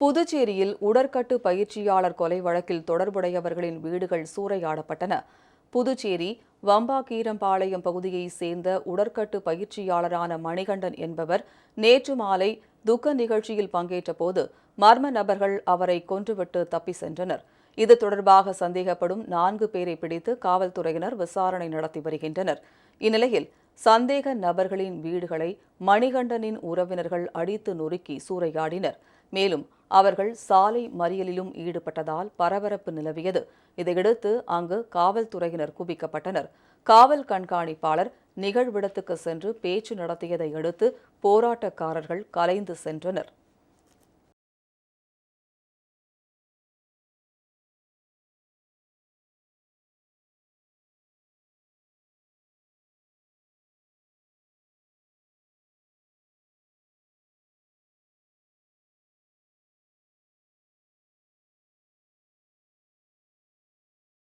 புதுச்சேரியில் உடற்கட்டு பயிற்சியாளர் கொலை வழக்கில் தொடர்புடையவர்களின் வீடுகள் சூறையாடப்பட்டன. புதுச்சேரி வம்பாக்கீரம்பாளையம் பகுதியைச் சேர்ந்த உடற்கட்டு பயிற்சியாளரான மணிகண்டன் என்பவர் நேற்று மாலை துக்க நிகழ்ச்சியில் பங்கேற்றபோது மர்ம நபர்கள் அவரை கொன்றுவிட்டு தப்பி சென்றனர். இது தொடர்பாக சந்தேகப்படும் நான்கு பேரை பிடித்து காவல்துறையினர் விசாரணை நடத்தி வருகின்றனர். இந்நிலையில் சந்தேக நபர்களின் வீடுகளை மணிகண்டனின் உறவினர்கள் அடித்து நொறுக்கி சூறையாடினர். மேலும் அவர்கள் சாலை மறியலிலும் ஈடுபட்டதால் பரபரப்பு நிலவியது. இதையடுத்து அங்கு காவல்துறையினர் குவிக்கப்பட்டனர். காவல் கண்காணிப்பாளர் நிகழ்விடத்துக்கு சென்று பேச்சு நடத்தியதை அடுத்து போராட்டக்காரர்கள் கலைந்து சென்றனர்.